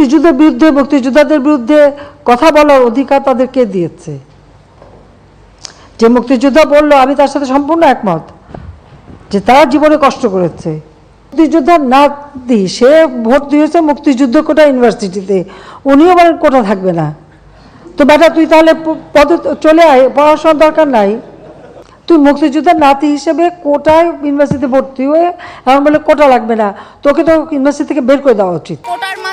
মুক্তিযুদ্ধের বিরুদ্ধে, মুক্তিযোদ্ধাদের বিরুদ্ধে কথা বলার অধিকার তাদেরকে দিয়েছে। যে মুক্তিযোদ্ধা বলল, আমি তার সাথে সম্পূর্ণ একমত যে তার জীবনে কষ্ট করেছে। মুক্তিযোদ্ধার নাতি, সে ভোট দিয়েছে মুক্তিযুদ্ধ কোটা ইউনিভার্সিটিতে। উনিও বলেন, কোটা থাকবে না। তো বেটা, তুই তাহলে পদে চলে আয়, পড়াশোনার দরকার নাই। তুই মুক্তিযোদ্ধার নাতি হিসেবে কোটায় ইউনিভার্সিটিতে ভর্তি হয়ে এমন বলে কোটা লাগবে না। তোকে তো ইউনিভার্সিটি থেকে বের করে দেওয়া উচিত।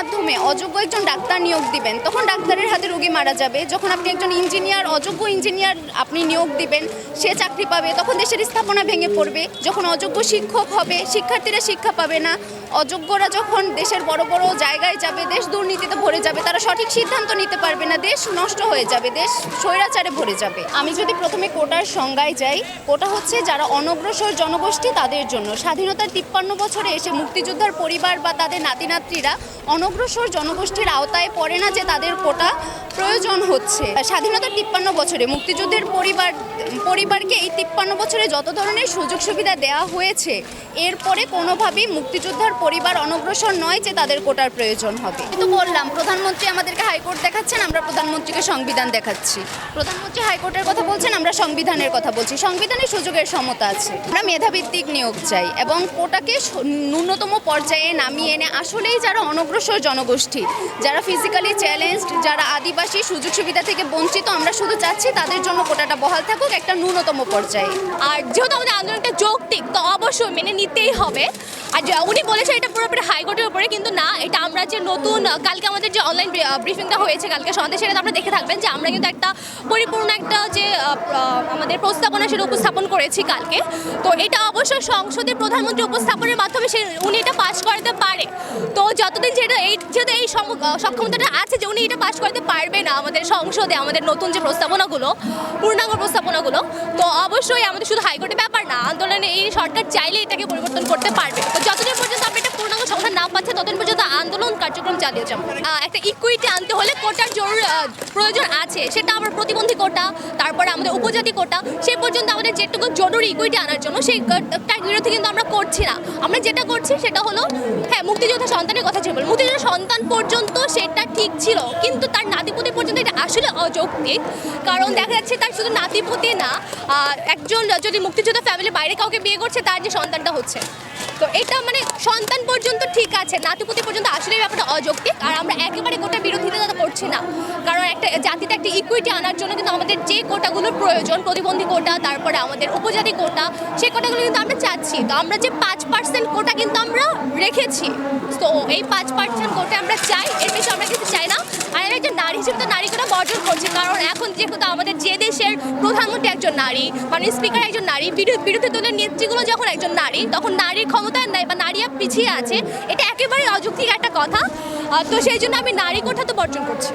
মাধ্যমে অযোগ্য একজন ডাক্তার নিয়োগ দিবেন, তখন ডাক্তারের হাতে রোগী মারা যাবে। যখন আপনি একজন ইঞ্জিনিয়ার, অযোগ্য ইঞ্জিনিয়ার আপনি নিয়োগ দিবেন, সে চাকরি পাবে, তখন দেশের স্থাপনা ভেঙে পড়বে। যখন অযোগ্য শিক্ষক হবে, শিক্ষার্থীরা শিক্ষা পাবে না। অযোগ্যরা যখন দেশের বড় বড় জায়গায় যাবে, দেশ দুর্নীতিতে ভরে যাবে, তারা সঠিক সিদ্ধান্ত নিতে পারবে না। দেশ নষ্ট হয়ে যাবে, দেশ স্বৈরাচারে ভরে যাবে। আমি যদি প্রথমে কোটার সংজ্ঞায় যাই, কোটা হচ্ছে যারা অনগ্রসর জনগোষ্ঠী তাদের জন্য। স্বাধীনতার তিপ্পান্ন বছরে এসে মুক্তিযোদ্ধার পরিবার বা তাদের নাতিনাতৃরা অনগ্রসর জনগোষ্ঠীর আওতায় পড়ে না যে তাদের কোটা প্রয়োজন হচ্ছে। স্বাধীনতার তিপ্পান্ন বছরে মুক্তিযুদ্ধের পরিবার, পরিবারকে এই তিপ্পান্ন বছরে যত ধরনের সুযোগ সুবিধা দেওয়া হয়েছে, এরপরে কোনোভাবেই মুক্তিযোদ্ধার পরিবার অনগ্রসর নয় যে তাদের কোটার প্রয়োজন হবে। কিন্তু বললাম, প্রধানমন্ত্রী আমাদেরকে হাইকোর্ট দেখাচ্ছেন, আমরা প্রধানমন্ত্রীকে সংবিধান দেখাচ্ছি। প্রধানমন্ত্রী হাইকোর্টের কথা বলছেন, আমরা সংবিধানের কথা বলছি। সংবিধানে সুযোগের সমতা আছে। আমরা মেধাভিত্তিক নিয়োগ চাই এবং কোটাকে ন্যূনতম পর্যায়ে নামিয়ে এনে আসলেই যারা অনগ্রসর জনগোষ্ঠী, যারা ফিজিক্যালি চ্যালেঞ্জড যারা আদিবাসী সুযোগ সুবিধা থেকে বঞ্চিত আমরা শুধু চাচ্ছি তাদের জন্য কোটাটা বহাল থাকুক, একটা ন্যূনতম পর্যায়ে। আর যেহেতু আমাদের আন্দোলনটা যৌক্তিক, তো অবশ্যই মেনে নিতেই হবে। আর উনি বলেছে এটা পুরোপুরি হাইকোর্টের উপরে, কিন্তু না, এটা আমরা যে নতুন কালকে আমাদের যে অনলাইন ব্রিফিংটা হয়েছে কালকে সন্ধ্যে, সেটা আপনারা দেখে থাকবেন যে আমরা কিন্তু একটা পরিপূর্ণ একটা যে আমাদের প্রস্তাবনা সেটা উপস্থাপন করেছি কালকে। তো এটা অবশ্যই সংসদে প্রধানমন্ত্রী উপস্থাপনের মাধ্যমে সে উনি এটা পাশ করাতে পারে। যতদিন যেটা এই যেহেতু এই সক্ষমতাটা আছে যে উনি এটা পাশ করতে পারবে না আমাদের সংসদে, আমাদের নতুন যে প্রস্তাবনাগুলো, পূর্ণাঙ্গ প্রস্তাবনাগুলো, তো অবশ্যই আমাদের শুধু হাইকোর্টের ব্যাপার না, আন্দোলনে এই সরকার চাইলে এটাকে পরিবর্তন করতে পারবে। তো যতদিন পর্যন্ত আমরা এটা পূর্ণাঙ্গ সমাধান না পাচ্ছে ততদিন পর্যন্ত আন্দোলন কার্যক্রম চালিয়ে যাব। একটা ইকুইটি আনতে হলে কোটার জরুর প্রয়োজন আছে। সেটা আমার প্রতিবন্ধী কোটা, তারপরে আমাদের উপজাতি কোটা। সে পর্যন্ত আমাদের যেটুকু জরুরি ইকুইটি আনার জন্য, সেই তার বিরুদ্ধে কিন্তু আমরা করছি না। আমরা যেটা করছি সেটা হলো হ্যাঁ মুক্তিযোদ্ধা সন্তানের কথা ছিল মুক্তিযোদ্ধা সন্তান পর্যন্ত সেটা ঠিক ছিল, কিন্তু তার নাতিপুতি পর্যন্ত এটা আসলে অযৌক্তিক। কারণ দেখা যাচ্ছে তার শুধু নাতিপুতি না একজন যদি মুক্তিযোদ্ধা ফ্যামিলি বাইরে কাউকে বিয়ে করছে, তার যে সন্তানটা হচ্ছে। তো এটা মানে সন্তান পর্যন্ত ঠিক আছে, নাতিপুতি পর্যন্ত আসলে ব্যাপারটা অযৌক্তিক। আর আমরা একেবারে কোটা বিরোধিতা করছি না। কারণ একটা জাতিতে একটা ইকুইটি আনার জন্য কিন্তু আমাদের যে কোটাগুলোর প্রয়োজন, প্রতিবন্ধী কোটা, তারপরে আমাদের উপজাতি কোটা সেই কোটাগুলো কিন্তু আমরা চাচ্ছি। তো আমরা যে পাঁচ পার্সেন্ট কোটা কিন্তু আমরা রেখেছি। তো এই পাঁচ পার্সেন্ট কোটা আমরা চাই, এর বেশি আমরা কিন্তু চাই না। আর একজন নারী হিসেবে তো নারী কোটা বর্জন করছি, কারণ এখন যেহেতু আমাদের যে প্রধানমন্ত্রী একজন নারী মানে স্পিকার একজন নারী বিরোধী দলের নেত্রীগুলো যখন একজন নারী, তখন নারীর ক্ষমতা নেয় বা নারী পিছিয়ে আছে, এটা একেবারে অযৌক্তিক একটা কথা। তো সেই জন্য আমি নারী কোঠা তো বর্জন করছি।